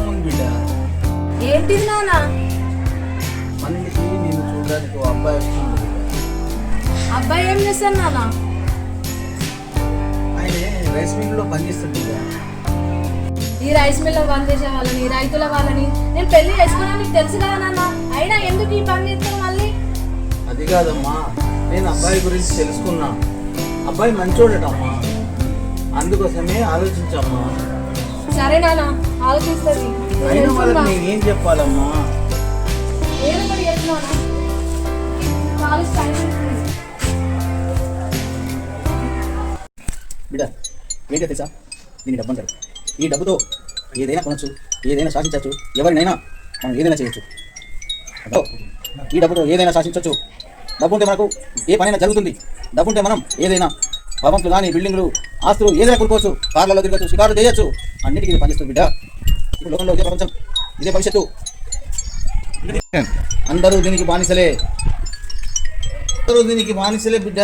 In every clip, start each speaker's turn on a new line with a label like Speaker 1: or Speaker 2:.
Speaker 1: ఉంది బిడ్డ?
Speaker 2: ఏంటిది నాన్న
Speaker 1: మన ఇంటికి నేను చూడడానికి ఓ అబ్బాయి వస్తుంది.
Speaker 2: అబ్బాయి ఏం చేస్తాను నాన్న?
Speaker 1: ఆయన రైస్ మిల్లో పనిచేస్తుంది బిడ్డ.
Speaker 2: ఈ రైస్ మిల్ బంద్ చేసే వాళ్ళని రైతుల వాళ్ళని నేను పెళ్ళి చేసుకున్నా నీకు తెలుసు కదా నాన్న. అయినా ఎందుకు ఈ పని చేస్తావు మళ్ళీ?
Speaker 1: అది కాదమ్మా నేను అబ్బాయి గురించి తెలుసుకున్నా. అబ్బాయి మంచోడటమ్మా. అందుకోసమే ఆలోచించమ్మా.
Speaker 2: సరే నాన్న. ఆలోచిస్తుంది.
Speaker 1: అయిన వాళ్ళకి నేనేం చెప్పాలమ్మా?
Speaker 2: ఏదో ఒకటి చెప్తున్నాను.
Speaker 3: బిడ్డ ఏంటో తెలుసా? దీన్ని డబ్బు అంటారు. ఈ డబ్బుతో ఏదైనా కొనొచ్చు ఏదైనా శాసించవచ్చు ఎవరినైనా మనం ఏదైనా చేయొచ్చు. ఈ డబ్బుతో ఏదైనా శాసించవచ్చు డబ్బు ఉంటే మనకు ఏ పనైనా జరుగుతుంది. డబ్బు ఉంటే మనం ఏదైనా భవంతులు కానీ బిల్డింగ్లు ఆస్తులు ఏదైనా కొనుక్కోవచ్చు? కార్లలో తిరగచ్చు షికారు చేయొచ్చు. అన్నిటికీ ఇది పనిచేస్తుంది బిడ్డ. ఇప్పుడు లోకంలో ఇదే ప్రపంచం ఇదే భవిష్యత్తు. అందరూ దీనికి బానిసలే.
Speaker 1: అందరూ దీనికి బానిసలే బిడ్డ.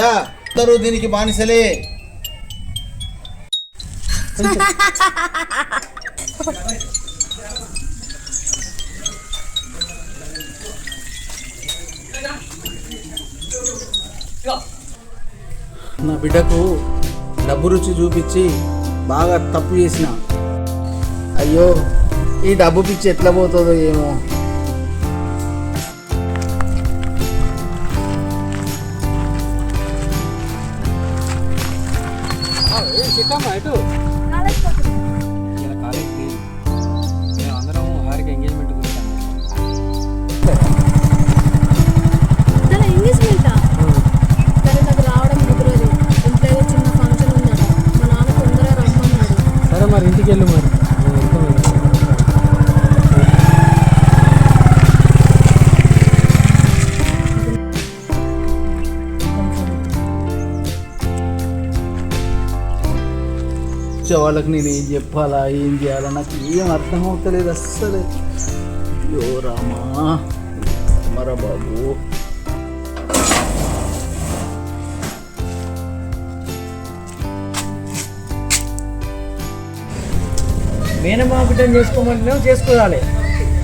Speaker 1: అందరూ దీనికి బానిసలే. నా బిడ్డకు డబ్బు రుచి చూపించి బాగా తప్పు చేసిన. అయ్యో ఈ డబ్బు పిచ్చి ఎట్లా పోతుందో ఏమో.
Speaker 2: కాలేజ్
Speaker 1: వచ్చే వాళ్ళకి నేను ఏం చెప్పాలా ఏం చేయాలా నాకు ఏం అర్థం అవుతలేదు అస్సలు. అయ్యో రామా మర బాబు.
Speaker 4: మేనమా బిడ్డను చేసుకోమంటున్నావు చేసుకోవాలి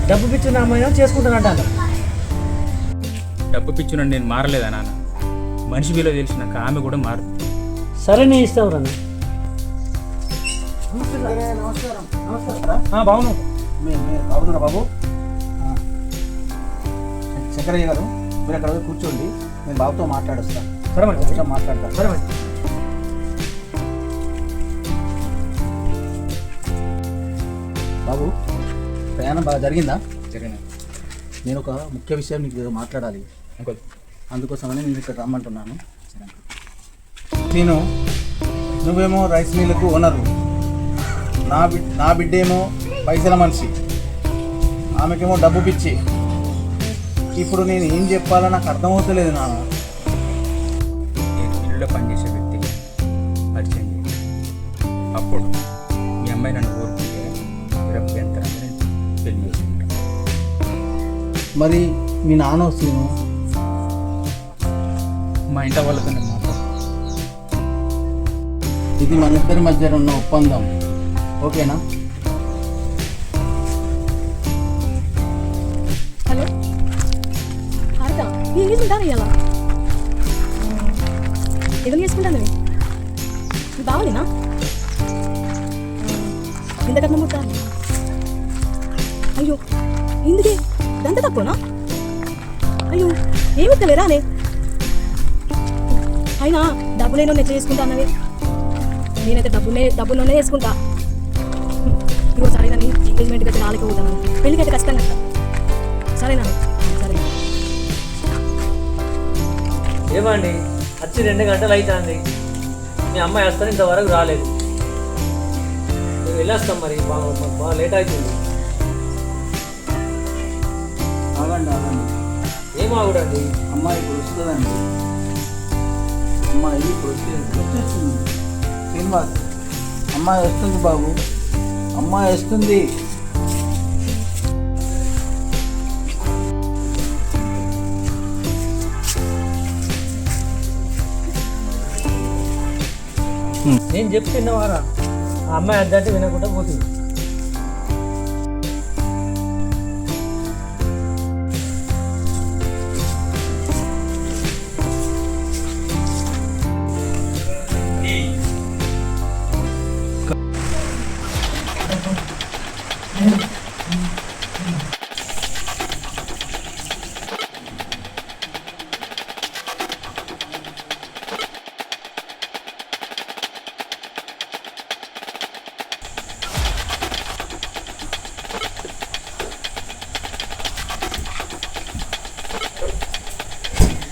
Speaker 4: డబ్బు పిచ్చిన అమ్మాయినా చేసుకుంటానంటాను
Speaker 5: డబ్బు పిచ్చునండి నేను మారలేదా నాన్న? మనిషి విలువ తెలిసినాక ఆమె కూడా మారదు
Speaker 4: సరే నీ ఇష్టం
Speaker 3: మీరు బాగున్నారా బాబు. శంకరయ్య గారు మీరు అక్కడ కూర్చోండి. నేను బాబుతో మాట్లాడొస్తాను
Speaker 4: సరే మరి.
Speaker 3: మాట్లాడతాను
Speaker 4: సరే మరి.
Speaker 3: బాబు ప్రయాణం బాగా జరిగిందా?
Speaker 5: జరిగిన
Speaker 3: నేను ఒక ముఖ్య విషయం నీకు మాట్లాడాలి. అందుకోసమని నేను ఇక్కడ రమ్మంటున్నాను.
Speaker 1: నేను నువ్వేమో రైస్ మిల్లుకు ఓనరు. నా బిడ్ నా బిడ్డేమో పైసల మనిషి. ఆమెకేమో డబ్బు పిచ్చి. ఇప్పుడు నేను ఏం చెప్పాలో నాకు అర్థమవుతలేదు నాన్న.
Speaker 5: నేను ఇల్లులో పనిచేసే వ్యక్తికి పరిచయం చేయి. అప్పుడు మీ అమ్మాయి నన్ను కోరుకుంటే పెళ్ళి చేసుకుంటాను
Speaker 1: మరి మీ నాన్న వస్తేను?
Speaker 5: మా ఇంట్లో వాళ్ళతో మాట్లాడు
Speaker 1: ఇది మన ఇద్దరి మధ్య ఉన్న ఒప్పందం. ఓకేనా?
Speaker 2: హలో? హారిత నీ ఎంగేజ్మెంట్ ఇయ్యాలా ఎవరు చేసుకుంటాను నీ బావనేనా? ఇంతకన్నా ముట్టాలి అయ్యో ఇందుకే? దంత తక్కువనా అయ్యో ఏమి ఇస్తలేరా అనే? అయినా డబ్బులేనో నెచ్చ చేసుకుంటా అన్నవి నేనైతే డబ్బునే డబ్బులోనే చేసుకుంటా. ఎంగేజ్మెంట్కి అయితే నాలుగు పోతాను పెళ్ళికి అయితే ఖచ్చితంగా వస్తా. సరేనా? సరే.
Speaker 6: ఏమండి? వచ్చి రెండు గంటలు అవుతుంది మీ అమ్మాయి వస్తాను ఇంతవరకు రాలేదు. మేము వెళ్ళేస్తాం మరి. బాగా బాగా లేట్ అవుతుంది.
Speaker 1: ఆగండి ఆగండి.
Speaker 6: ఏం ఆగుడండి?
Speaker 1: అమ్మాయి ఇప్పుడు వస్తుందండి. అమ్మాయి ఇప్పుడు వచ్చే- వచ్చేస్తుంది. శ్రీనివాస్ అమ్మాయి వస్తుంది బాబు. అమ్మాయి వస్తుంది.
Speaker 6: నేను చెప్తున్నవారా ఆ అమ్మాయి అద్దంటే వినకుండా పోతుంది.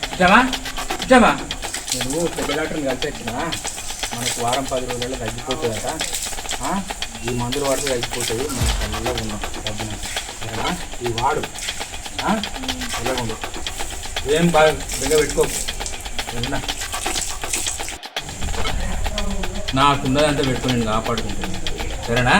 Speaker 5: ఇచ్చామా ఇచ్చామా నేను పెద్ద డాక్టర్ని కలిసి వచ్చిన మనకు వారం పది రోజుల్లో తగ్గిపోతుందట ఆ? ఈ మందులు వాడితే తగ్గిపోతుంది మన చల్లగా ఉన్నాం డబ్బున సరేనా? ఈ వాడు. ఆ? చల్లగా ఏం బాగా బెంగ పెట్టుకో. సరేనా నాకున్నదంతా పెట్టుకుని నేను కాపాడుకుంటాను. సరేనా?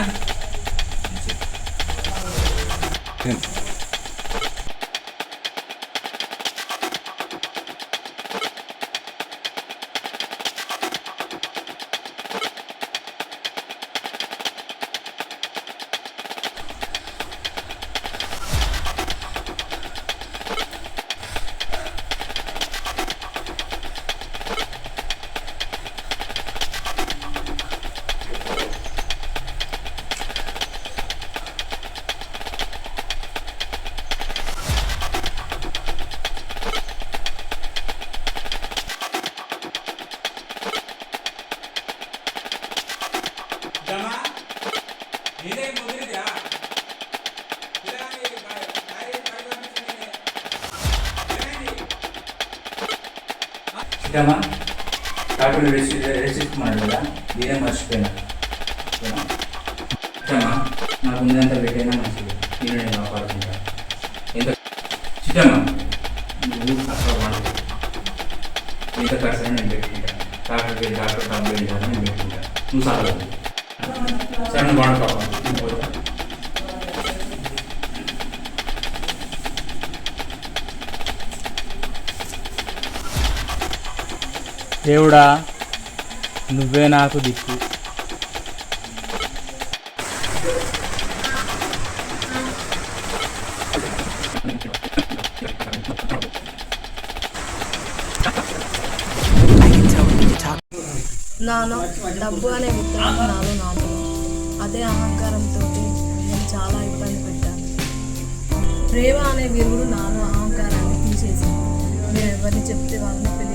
Speaker 5: ఇద్దామా డాక్టర్ రెస్ట్ రెస్ట్ ఇస్తున్నాడు కదా నేనే మర్చిపోయినా చిట్టమ్మా నాకు ఉన్నదంతా పెట్టైనా మంచిది నేను నేను కాపాడుకుంటా ఎంత చిట్టమ్మా నువ్వు అక్కడ వాడు ఎంత ఖర్చు నేను పెట్టుకుంటా డాక్టర్కి డాక్టర్ డబ్బులు వెళ్ళి నేను పెట్టుకుంటా దేవుడా నువ్వే నాకు దిక్కు.
Speaker 2: నాలో డబ్బు అనే విత్తనం నాలో నాటు అదే అహంకారంతో నేను చాలా ఇబ్బంది పెట్టాను. ప్రేమ అనే విరుగుడు నాలో అహంకారాన్ని తీసేసింది మీరు ఎవరిని చెప్తే వాళ్ళని పెళ్ళి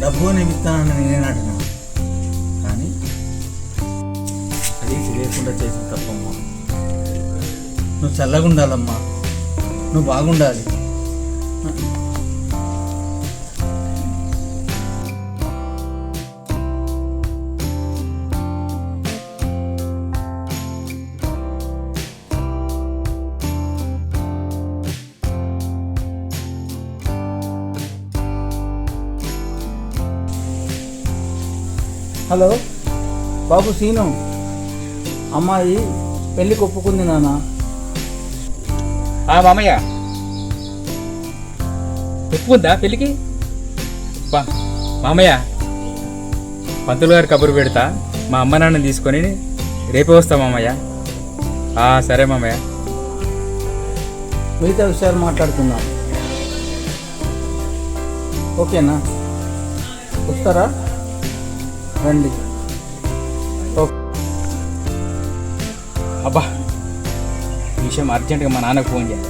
Speaker 1: డబ్బు అనే విత్తనాన్ని నేనే నాటినా కానీ అది తెలియకుండా చేసిన తప్పమ్మా నువ్వు చల్లగా ఉండాలమ్మా నువ్వు బాగుండాలి. హలో బాబు సీను. అమ్మాయి పెళ్ళికి ఒప్పుకుంది నాన్న.
Speaker 5: ఆ మామయ్య. ఒప్పుకుందా పెళ్ళికి బా మామయ్య పంతులు గారు కబురు పెడతా మా అమ్మ నాన్న తీసుకొని రేపే వస్తా మామయ్య. సరే మామయ్య.
Speaker 1: మిగతా విషయాలు మాట్లాడుకుందాం. ఓకేనా? వస్తారా? రండి.
Speaker 5: అబ్బా విషయం అర్జెంటుగా మా నాన్నకు ఫోన్ చేయాలి